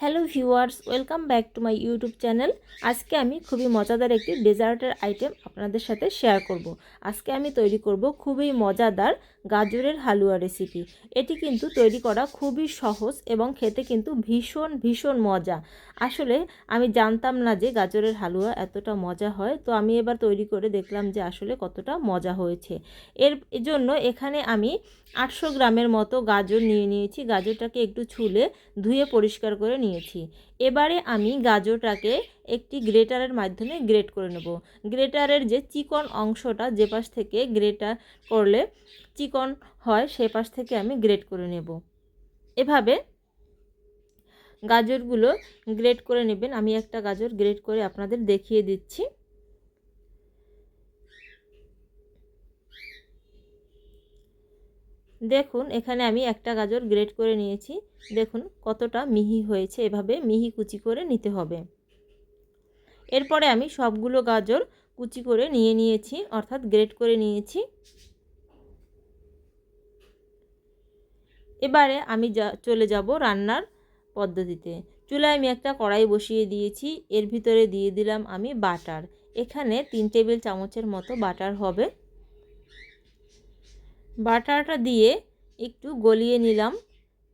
Hello viewers, welcome back to my YouTube channel. আজকে আমি খুবই মজাদার একটি ডেজার্টের আইটেম আপনাদের সাথে শেয়ার করব। আজকে আমি তৈরি করব খুবই মজাদার গাজরের হালুয়া রেসিপি এটি কিন্তু তৈরি করা খুবই সহজ এবং খেতে কিন্তু ভীষণ ভীষণ মজা। আসলে আমি জানতাম না যে গাজরের হালুয়া এতটা মজা হয়, তো আমি এবার তৈরি করে দেখলাম যে আসলে কতটা মজা হয়েছে। এর জন্য এখানে আমি আটশো গ্রামের মতো গাজর নিয়ে নিয়েছি। গাজরটাকে একটু ছুলে ধুয়ে পরিষ্কার করে নিয়েছি। এবারে আমি গাজরটাকে একটি গ্রেটারের মাধ্যমে গ্রেট করে নেব। গ্রেটারের যে চিকন অংশটা যে পাশ থেকে গ্রেটার করলে চিকন হয়, সে পাশ থেকে আমি গ্রেট করে নেব। এভাবে গাজরগুলো গ্রেট করে নেবেন। আমি একটা গাজর গ্রেট করে আপনাদের দেখিয়ে দিচ্ছি। দেখুন, এখানে আমি একটা গাজর গ্রেট করে নিয়েছি। দেখুন, কতটা মিহি হয়েছে। এভাবে মিহি কুচি করে নিতে হবে। এরপরে আমি সবগুলো গাজর কুচি করে নিয়ে নিয়েছি, অর্থাৎ গ্রেট করে নিয়েছি। এবারে আমি চলে যাব রান্নার পদ্ধতিতে। চুলায় আমি একটা কড়াই বসিয়ে দিয়েছি। এর ভিতরে দিয়ে দিলাম আমি বাটার। এখানে তিন টেবিল চামচের মতো বাটার হবে। বাটারটা দিয়ে একটু গলিয়ে নিলাম।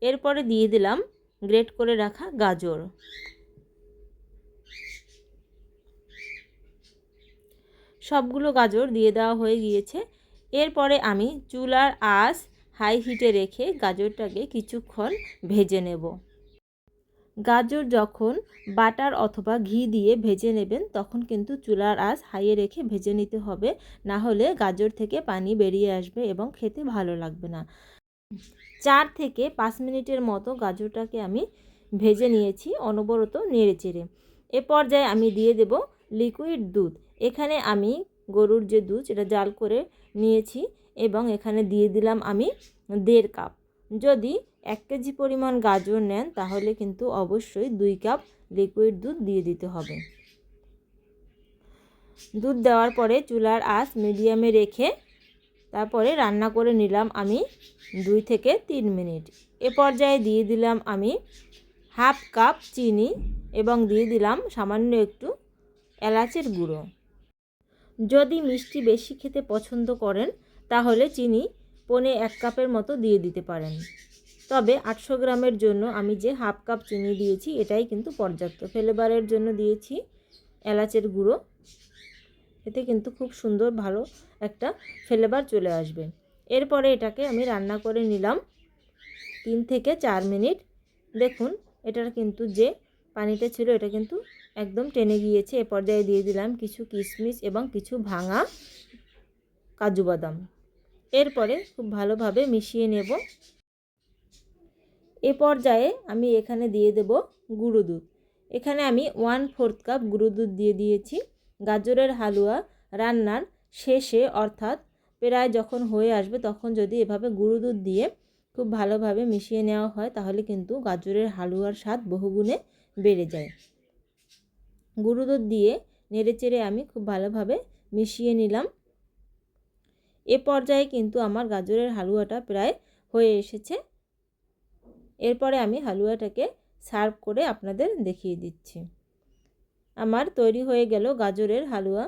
এরপরে দিয়ে দিলাম গ্রেট করে রাখা গাজর। সবগুলো গাজর দিয়ে দেওয়া হয়ে গিয়েছে। এরপরে আমি চুলার আঁচ হাই হিটে রেখে গাজরটাকে কিছুক্ষণ ভেজে নেব। গাজর যখন বাটার অথবা ঘি দিয়ে ভেজে নেবেন, তখন কিন্তু চুলার আঁচ হাইয়ে রেখে ভেজে নিতে হবে। না হলে গাজর থেকে পানি বেরিয়ে আসবে এবং খেতে ভালো লাগবে না। চার থেকে পাঁচ মিনিটের মতো গাজরটাকে আমি ভেজে নিয়েছি অনবরত নেড়ে চেড়ে এ পর্যায়ে আমি দিয়ে দেব লিকুইড দুধ। এখানে আমি গরুর যে দুধ, সেটা জাল করে নিয়েছি এবং এখানে দিয়ে দিলাম আমি দেড় কাপ। যদি এক কেজি পরিমাণ গাজর নেন, তাহলে কিন্তু অবশ্যই দুই কাপ লিকুইড দুধ দিয়ে দিতে হবে। দুধ দেওয়ার পরে চুলার আঁচ মিডিয়ামে রেখে তারপরে রান্না করে নিলাম আমি দুই থেকে তিন মিনিট। এ পর্যায়ে দিয়ে দিলাম আমি হাফ কাপ চিনি এবং দিয়ে দিলাম সামান্য একটু এলাচের গুঁড়ো। যদি মিষ্টি বেশি খেতে পছন্দ করেন, তাহলে চিনি পনে এক কাপের মতো দিয়ে দিতে পারেন। তবে আটশো গ্রামের জন্য আমি যে হাফ কাপ চিনি দিয়েছি, এটাই কিন্তু পর্যাপ্ত। ফ্লেভারের জন্য দিয়েছি এলাচের গুঁড়ো। এতে কিন্তু খুব সুন্দর ভালো একটা ফ্লেভার চলে আসবে। এরপরে এটাকে আমি রান্না করে নিলাম তিন থেকে চার মিনিট। দেখুন, এটার কিন্তু যে পানিটা ছিল, এটা কিন্তু একদম টেনে গিয়েছে। এ পর্যায়ে দিয়ে দিলাম কিছু কিশমিশ এবং কিছু ভাঙা কাজু বাদাম। এরপরে খুব ভালোভাবে মিশিয়ে নেব। এ পর্যায়ে আমি এখানে দিয়ে দেব গুঁড়ো দুধ। এখানে আমি ওয়ান ফোর্থ কাপ গুঁড়ো দুধ দিয়ে দিয়েছি। গাজরের হালুয়া রান্নার শেষে অর্থাৎ প্রায় যখন হয়ে আসবে তখন যদি এভাবে গুঁড়ো দুধ দিয়ে খুব ভালোভাবে মিশিয়ে নেওয়া হয় তাহলে কিন্তু গাজরের হালুয়ার স্বাদ বহুগুণে বেড়ে যায়। গুঁড়ো দুধ দিয়ে নেড়েচেড়ে আমি খুব ভালোভাবে মিশিয়ে নিলাম। এ পর্যায়ে কিন্তু আমার গাজরের হালুয়াটা প্রায় হয়ে এসেছে। এরপরে আমি হালুয়াটাকে সার্ভ করে আপনাদের দেখিয়ে দিচ্ছি। আমার তৈরি হয়ে গেল গাজরের হালুয়া।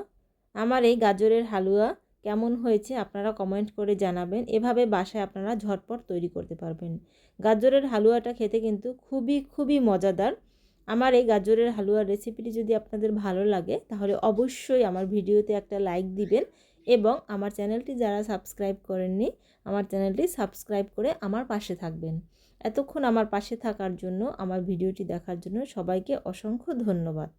আমার এই গাজরের হালুয়া কেমন হয়েছে আপনারা কমেন্ট করে জানাবেন। এভাবে বাসায় আপনারা ঝটপট তৈরি করতে পারবেন। গাজরের হালুয়াটা খেতে কিন্তু খুবই খুবই মজাদার। আমার এই গাজরের হালুয়ার রেসিপিটি যদি আপনাদের ভালো লাগে, তাহলে অবশ্যই আমার ভিডিওতে একটা লাইক দিবেন এবং আমার চ্যানেলটি যারা সাবস্ক্রাইব করেননি, আমার চ্যানেলটি সাবস্ক্রাইব করে আমার পাশে থাকবেন। এতক্ষণ আমার পাশে থাকার জন্য, আমার ভিডিওটি দেখার জন্য সবাইকে অসংখ্য ধন্যবাদ।